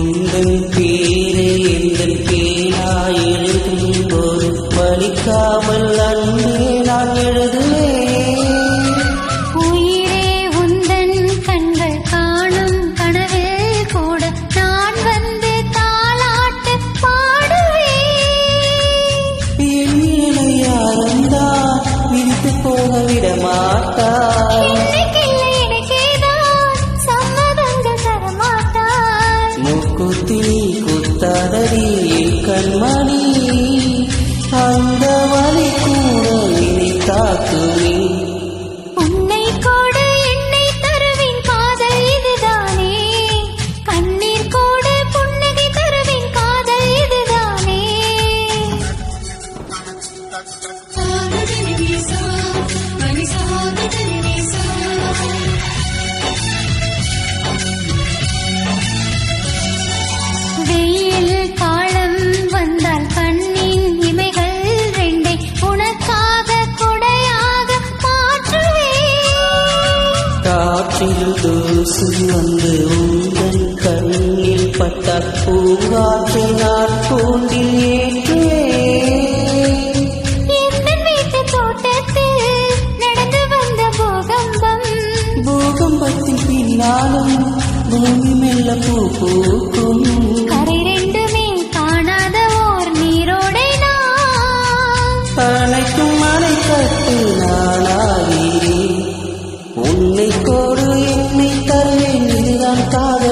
எந்தன் பேரே எந்தன் பேராயிருக்கும் ஒரு பலிக்காமல் Dile காற்றில் தூசு வந்து உங்கள் கண்ணில் பட்ட பூங்காற்றினார் கூண்டில் ஏற்றே பூகம்பத்தின் பின்னாலும் பூமி மெல்ல பூ பூக்கும்.